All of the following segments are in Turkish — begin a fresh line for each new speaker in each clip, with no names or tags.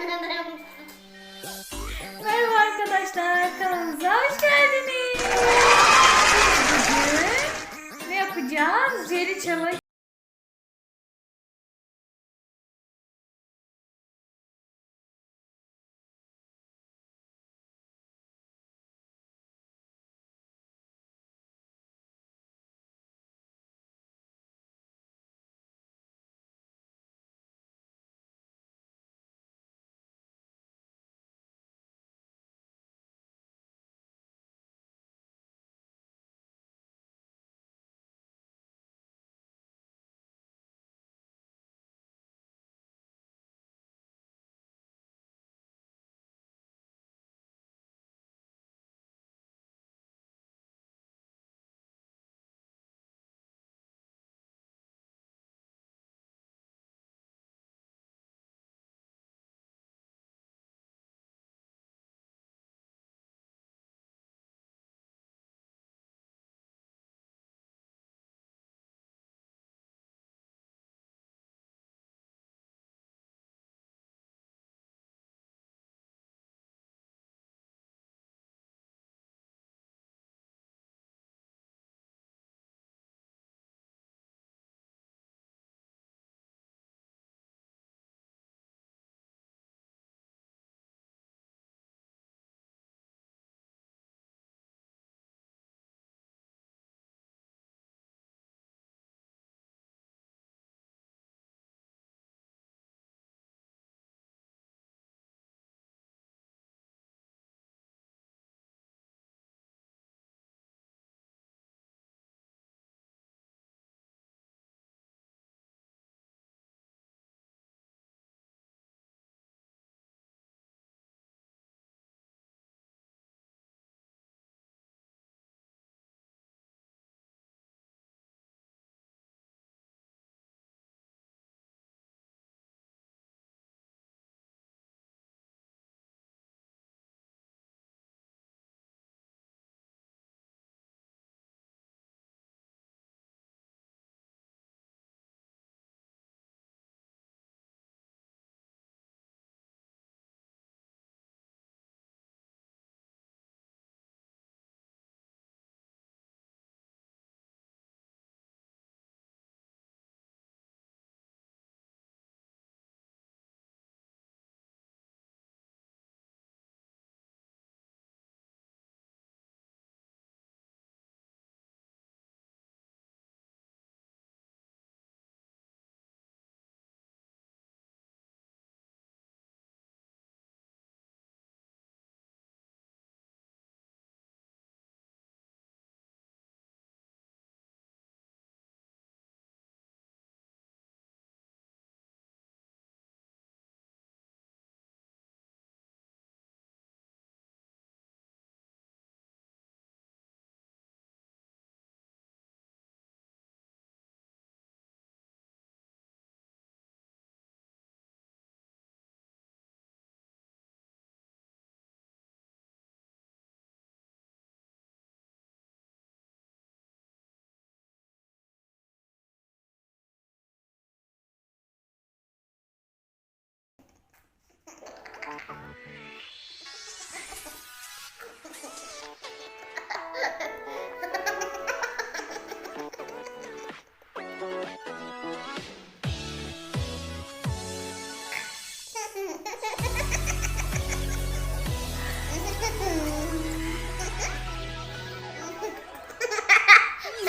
Merhaba arkadaşlar, kanalımıza hoş geldiniz. Bugün ne yapacağız? Jeli challenge.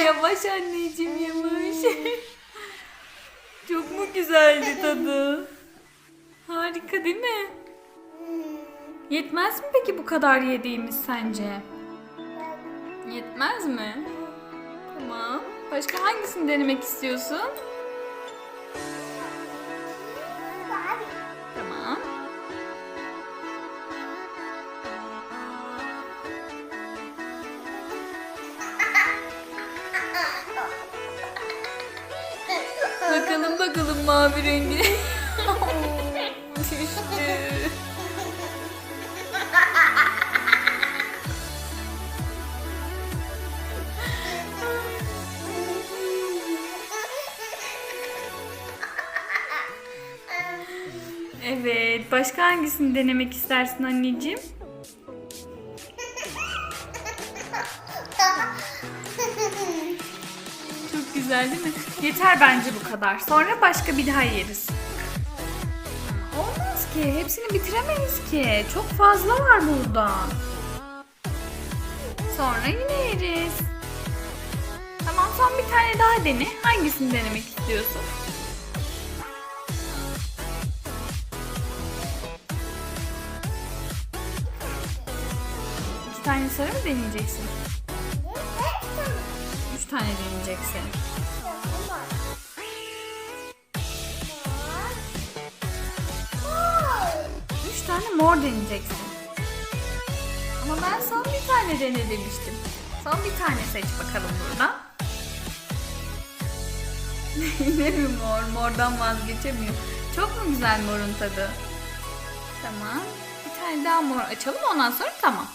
Yavaş anneciğim yavaş. Çok mu güzeldi tadı? Harika değil mi? Yetmez mi peki bu kadar yediğimiz sence? Yetmez mi? Tamam. Başka hangisini denemek istiyorsun? Mavi rengi. Düştü. Evet. Başka hangisini denemek istersin anneciğim? Güzel değil mi? Yeter bence bu kadar. Sonra başka bir daha yeriz. Olmaz ki. Hepsini bitiremeyiz ki. Çok fazla var burada. Sonra yine yeriz. Tamam son bir tane daha dene. Hangisini denemek istiyorsun? İki tane sarı mı deneyeceksin? Tane deneyeceksin. Üç tane mor deneyeceksin. Ama ben son bir tane dene demiştim. Son bir tane seç bakalım buradan. Yine mi mor? Mordan vazgeçemiyor. Çok mu güzel morun tadı? Tamam. Bir tane daha mor açalım ondan sonra tamam.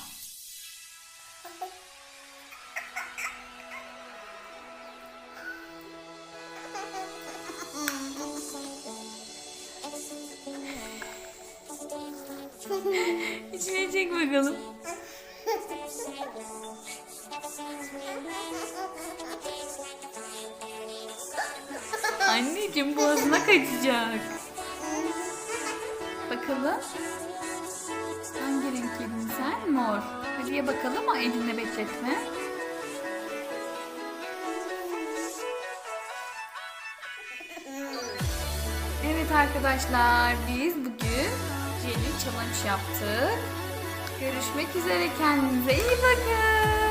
İçine çek bakalım. Anneciğim boğazına kaçacak. Bakalım. Hangi renk yedin sen? Mor. Hadi ye bakalım ama elinle bekletme. Evet arkadaşlar biz bugün Jelly Challenge yaptık. Görüşmek üzere kendinize iyi bakın.